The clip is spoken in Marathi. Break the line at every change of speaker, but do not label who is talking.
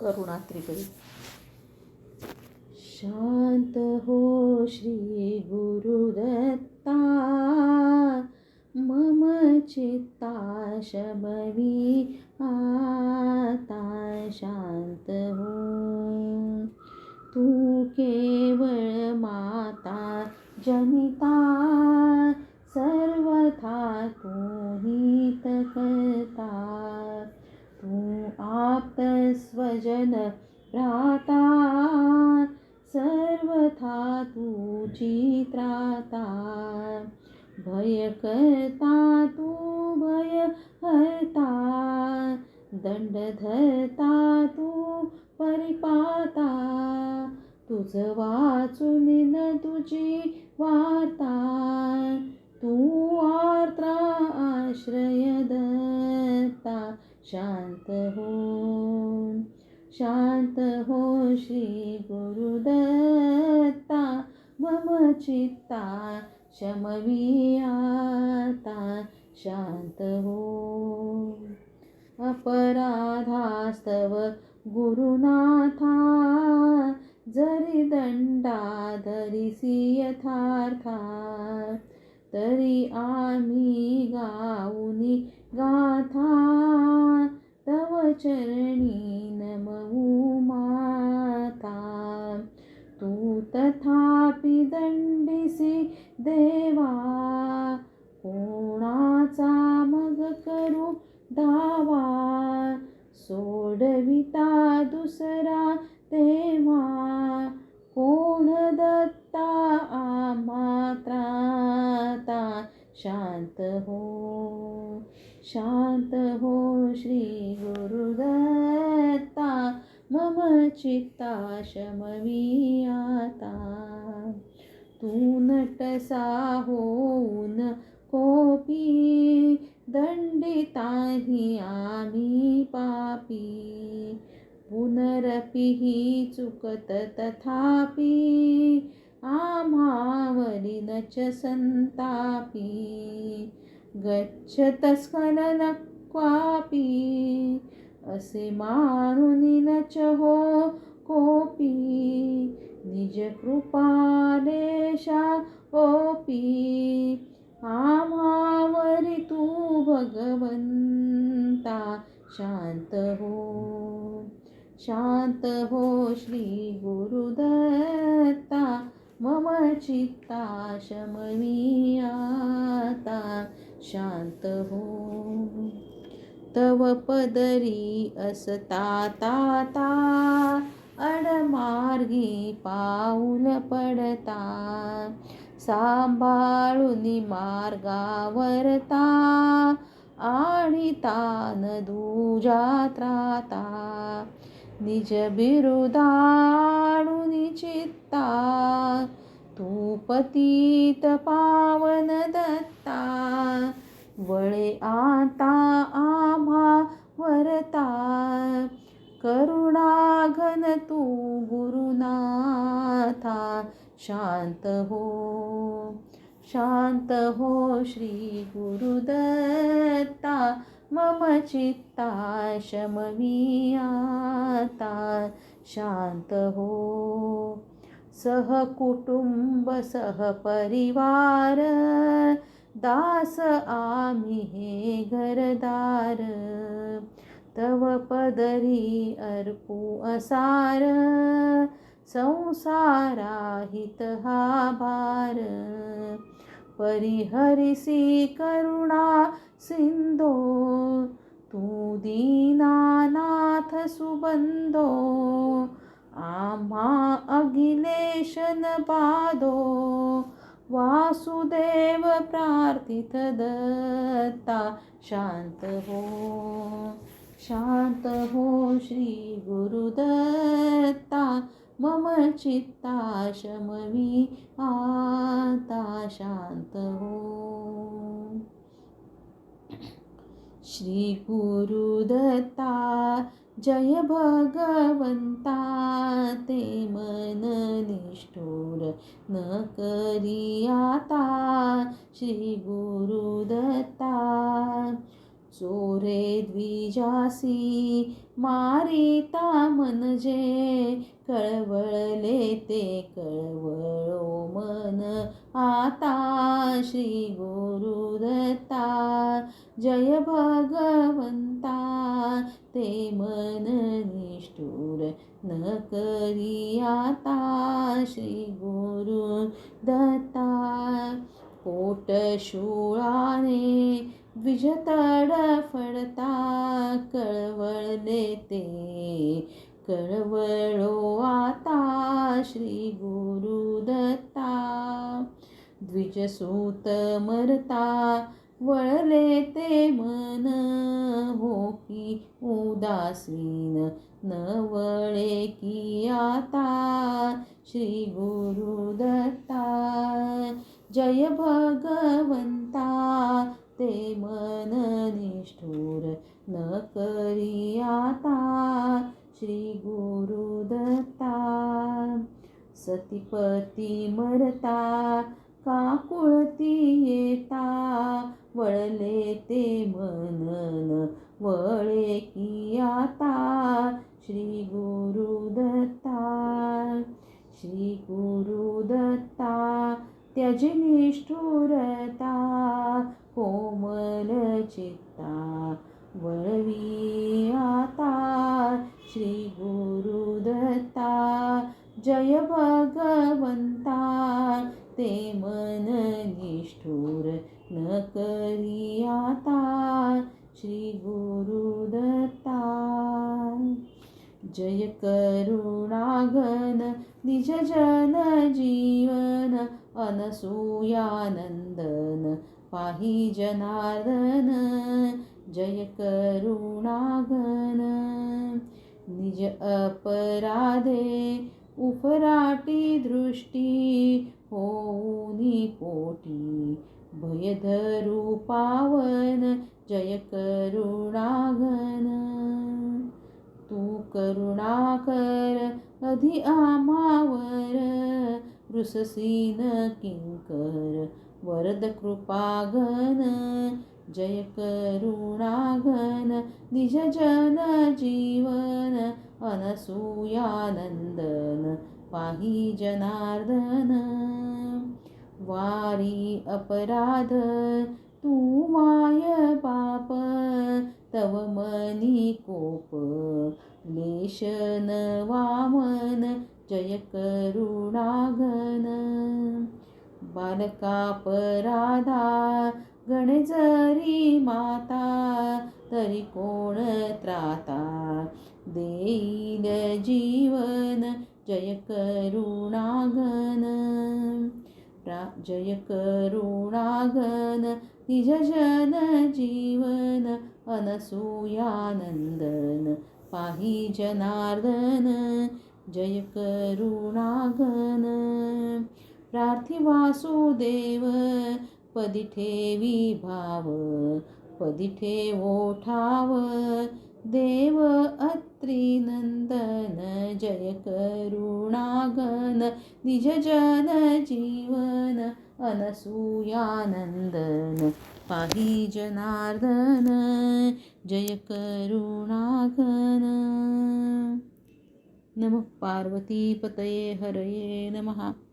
करुणात्रिकरी शांत हो श्री गुरुदत्ता. मम चित्ता शमवी आता शांत हो. तू केवळ माता जनिता तुझी त्राता भय करता तू भय हरता दंड धरता तू परिपाता। तुझ वाचून न तुझी वार्ता। तू वार्ता आश्रय दत्ता। शांत हो शांत हो श्री गुरुदत्ता। मम चित्ता शमवियाता शांत हो। अपराधास्तव गुरुनाथा जरी दंडा धरिसी यथार्था तरी आम्ही गाऊनी गाथा तव चरणी नमवू माता। तथापि दंडिसी देवा कोणाचा मग करू दावा? सोडविता दुसरा तेव्हा कोण दत्ता आम्हा शांत हो शांत हो श्री गुरुदत्ता. मम चित्ता आता तू नटसा होऊन कोपी दंडिताही आम्ही पापी। पुनरपि चुकत तथापि आम्हावरी च संतापी। गच्छत स्खलन क्वापी असे मानुनी नच हो कोपी निज कृपालेशा कोपी आम्हावरी तू भगवंता शांत हो शांत हो श्री गुरुदत्ता. मम चित्ता शमवी आता शांत हो. तव पदरी असता ताता अडमार्गी पाऊल पडता. सांभाळून मार्गावरता आणि तान दुजा त्राता निज बिरुदाणून चित्ता तू पतित पावन दत्ता. वळे आता आम्हा वरता. करुणाघन तू गुरुनाथा. शांत हो शांत हो श्री गुरुदत्ता. मम चित्ता शमवियाता शांत हो कुटुम्बसह परिवार दास आम्ही हे घरदार. तव पदरी अर्पू असार. संसाराहित हा भार. परिहरिसी करुणा सिंधो. तू दीनानाथ सुबंधो. आम्हा अखिलेशन पादो. वासुदेव प्रार्थित दत्ता शांत हो शांत हो श्री गुरुदत्ता मम चित्ता शमवी आता शांत हो। श्री गुरुदत्ता जय भगवंता ते मन निष्ठुर न करियाता श्री गुरुदत्ता चोरे द्विजासी मारिता म्हणजे कळवळले ते कळवळो मन आता श्री गुरुदत्ता जय भगवंता ते मन निष्ठुर न करियाता श्री गुरु दत्ता. पोट शूळाने द्विज तडफडता कळवळले ते कळवळो आता श्री गुरुदत्ता. द्विजसूत मरता वळले ते मन हो की उदासीन न वळे की आता श्री गुरुदत्ता जय भगवंता ते मन निष्ठुर न करी आता श्री गुरुदत्ता सतीपती मरता काकुळती येता वळले ते मनन वळे की आता? श्री गुरुदत्ता श्री गुरुदत्ता त्यजी निष्ठुरता कोमल चित्ता वळवी आता? श्री गुरुदत्ता जय भगवंता ते मन निष्ठुर न करी आता श्री गुरुदत्ता जय करुणागन निज जन जीवन अनसूयानंदन पाही जनार्दन. जय करुणागन निज अपराधे उफराटी दृष्टी होऊनी पोटी. भयधरू पावन जय करुणाघन। तू करुणाकर अधि आमावर रुससीन किंकर वरद कृपाघन। जय करुणाघन निज जन जीवन। अनसूयानंदन पाही जनार्दन। वारी अपराध तू माय पाप तव मनी कोप लेशन वामन जय करुणाघन बालकापराधा गणजरी माता तरी कोण त्राता? देईल जीवन जय करुणाघन प्रा जय करुणागन निजनजीवन अनसूयानन्दन पाहि जनार्दन जय जयकरुणागन प्रार्थिवासुदेव पदिठे विभााव पदिठे ओठाव देव अत्री नंदन जय करुणागन निज जन जीवन अनसूयानंदन पाही जनार्दन जय करुणागन। नमः पार्वतीपतये हरये नमः।